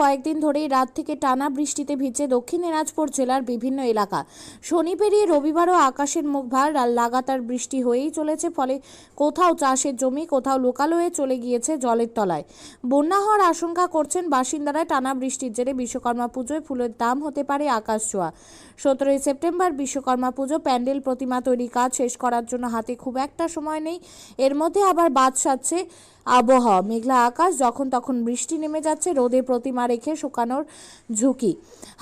কয়েকদিন ধরেই রাত থেকে টানা বৃষ্টিতে ভিজে দক্ষিণ দিনাজপুর জেলার বিভিন্ন এলাকা। শনি পেরিয়ে রবিবারও আকাশের মুখ ভার লাগাতার বৃষ্টি হয়েই চলেছে, ফলে কোথাও চাষের জমি, কোথাও লোকালয়ে চলে গিয়েছে জলের তলায়। বন্যা হওয়ার আশঙ্কা করছেন বাসিন্দারা, টানা বৃষ্টির জেরে বিশ্বকর্মা পুজোয় ফুলের দাম হতে পারে আকাশ ছোঁয়া। সতেরোই সেপ্টেম্বর বিশ্বকর্মা পুজো, প্যান্ডেল প্রতিমা তৈরি কাজ শেষ করার জন্য হাতে খুব একটা সময় নেই। এর মধ্যে আবার বাদ সাজছে আবহাওয়া। মেঘলা আকাশ যখন তখন বৃষ্টি নেমে যাচ্ছে, রোদে প্রতিমা রেখে শুকানোর ঝুঁকি।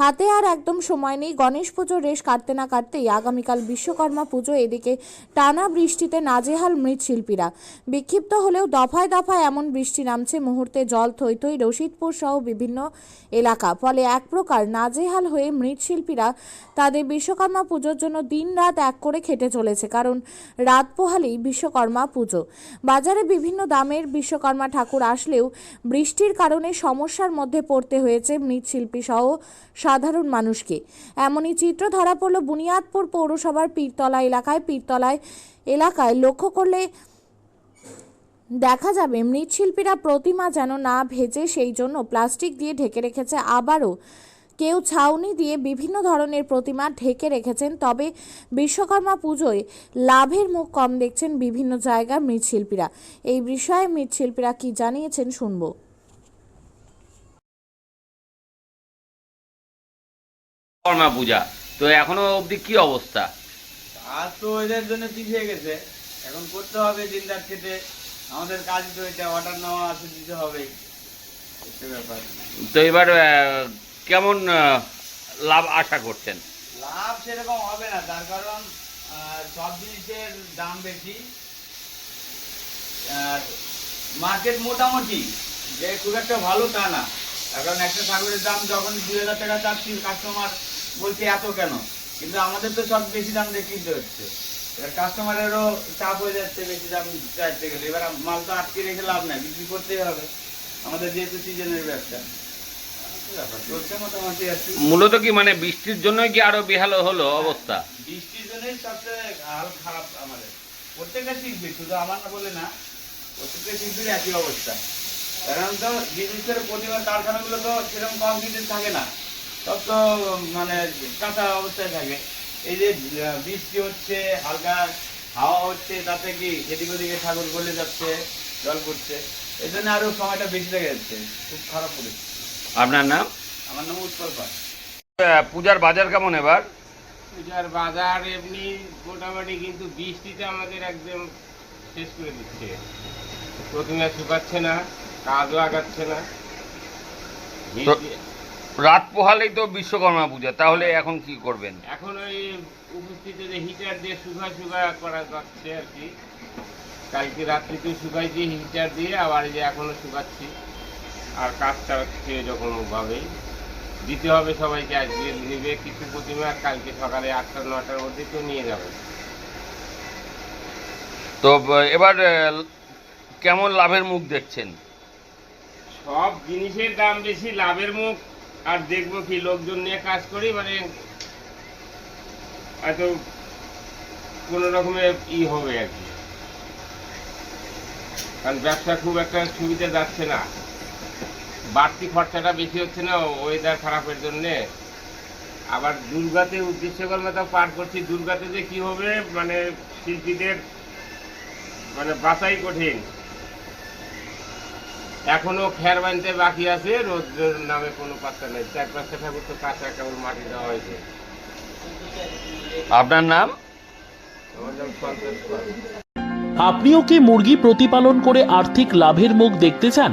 হাতে আর একদম সময় নেই, গণেশ পুজোর রেশ কাটতে না কাটতেই আগামীকাল বিশ্বকর্মা পুজো, এদিকে টানা বৃষ্টিতে নাজেহাল মৃৎশিল্পীরা। বিক্ষিপ্ত হলেও দফায় দফায় এমন বৃষ্টি নামছে মুহূর্তে জল, থই থই, রশিদপুর সহ বিভিন্ন এলাকা। ফলে এক প্রকার নাজেহাল হয়ে মৃৎশিল্পীরা তাদের বিশ্বকর্মা পুজোর জন্য দিন রাত এক করে খেটে চলেছে, কারণ রাত পোহালেই বিশ্বকর্মা পুজো। বাজারে বিভিন্ন দামের বিশ্বকর্মা ঠাকুর আসলেও বৃষ্টির কারণে সমস্যার মধ্যে পড়তে হয়েছে মৃৎশিল্পী সহ সাধারণ মানুষকে। এমনই চিত্র ধরা পড়ল বুনিয়াদপুর পৌরসভার পীরতলা এলাকায়। পীরতলায় এলাকায় লক্ষ্য করলে দেখা যাবে মৃৎশিল্পীরা প্রতিমা যেন না ভেজে সেই জন্য প্লাস্টিক দিয়ে ঢেকে রেখেছে আবারও কেউ ছাউনি দিয়ে বিভিন্ন ধরনের প্রতিমা ঢেকে রেখেছেন তবে বিশ্বকর্মা পুজোয় লাভের মুখ কম দেখছেন বিভিন্ন জায়গার মৃৎশিল্পীরা। এই বিষয়ে মৃৎশিল্পীরা কি জানিয়েছেন শুনব। কর্মা পূজা তো এখনও অবধি কি অবস্থা? আর তো এদের জন্য পিছিয়ে গেছে। এখন করতে হবে দিন রাত খেতে আমাদের কাজ তো এটা অর্ডার নেওয়া আছে দিতে হবে। ব্যাপার। তো এবার আহ, কেমন লাভ আশা করছেন? লাভ সেরকম হবে না, তার কারণ সব জিনিসের দাম বেশি। মার্কেট মোটামুটি, যে খুব একটা ভালো তা না। কারণ একটা ছাগলের দাম যখন দুই হাজার টাকা চাচ্ছি কাস্টমার বলছে, এত কেন? কিন্তু আমাদের তো সব বেশি দাম দিয়ে কিনতে হচ্ছে। এবার কাস্টমারেরও চাপ হয়ে যাচ্ছে, বেশি দাম চাইতে গেলে। এবার মাল তো আটকে রেখে লাভ নাই, বিক্রি করতেই হবে। আমাদের যেহেতু সিজনের ব্যবসা ব্যাপার চলছে মোটামুটি আর কি মূলত কি মানে বৃষ্টির জন্যই কি আরও বেহাল হলো অবস্থা? বৃষ্টির জন্যই সবচেয়ে হাল খারাপ আমাদের। প্রত্যেকটা শিল্পী, শুধু আমার বলে না, প্রত্যেকটা শিল্পীর একই অবস্থা। কারণ তো জিনিসের প্রতিমার কারখানাগুলো তো সেরকম কমপ্লিটেড থাকে না। সব তো মানে কাঁচা অবস্থায় থাকে। এই যে বৃষ্টি হচ্ছে, হালকা হাওয়া হচ্ছে, তাতে কি এদিক ওদিকে ঠাকুর গলে যাচ্ছে, জল পড়ছে। এই জন্য আরও সময়টা বেশি লেগে যাচ্ছে। খুব খারাপ পরিস্থিতি। আপনার নাম? আমার নাম উৎপল পাল। পূজার বাজার কেমন এবার? পূজার বাজার এমনি মোটামুটি কিন্তু বৃষ্টিতে আমাদের একদম শেষ করে দিচ্ছে। প্রথমে শুকাচ্ছে না কাজও আগাচ্ছে না। রাত পোহালেই তো বিশ্বকর্মা পূজা তাহলে এখন কি করবেন? এখন ওই উপস্থিত যে হিটার দিয়ে শুকা শুকা করা যাচ্ছে আর কি। কালকে রাত্রিতেও শুকাইছি হিটার দিয়ে আবার যে এখনও শুকাচ্ছি। আর কাজ চালাচ্ছে এরকম ভাবেই দিতে হবে সবাইকে আজকে নেবে কিছু প্রতিমা কালকে সকালে আটটা নটার মধ্যে তো নিয়ে যাবে। তো এবার কেমন লাভের মুখ দেখছেন? সব জিনিসের দাম বেশি লাভের মুখ। আর দেখব কি লোকজন নিয়ে কাজ করি মানে হয়তো কোনো রকমের ই হবে আর কি। কারণ ব্যবসা খুব একটা সুবিধা যাচ্ছে না। বাড়তি খরচাটা বেশি হচ্ছে না ওয়েদার খারাপের জন্যে। আবার দুর্গাতে উদ্দেশ্যকর্মা তো পার করছি দুর্গাতে যে কি হবে মানে শিল্পীদের মানে বাঁচাই কঠিন। এখনও খের বানতে বাকি আছে রোদ্রের নামে কোনো পাত্তা নেই। চার পাঁচটা ঠাকুর তো কাঁচা কেবল মাটি দেওয়া হয়েছে। আপনার নাম? আমার নাম সন্তোষ আপনিও কি মুরগি প্রতিপালন করে আর্থিক লাভের মুখ দেখতে চান?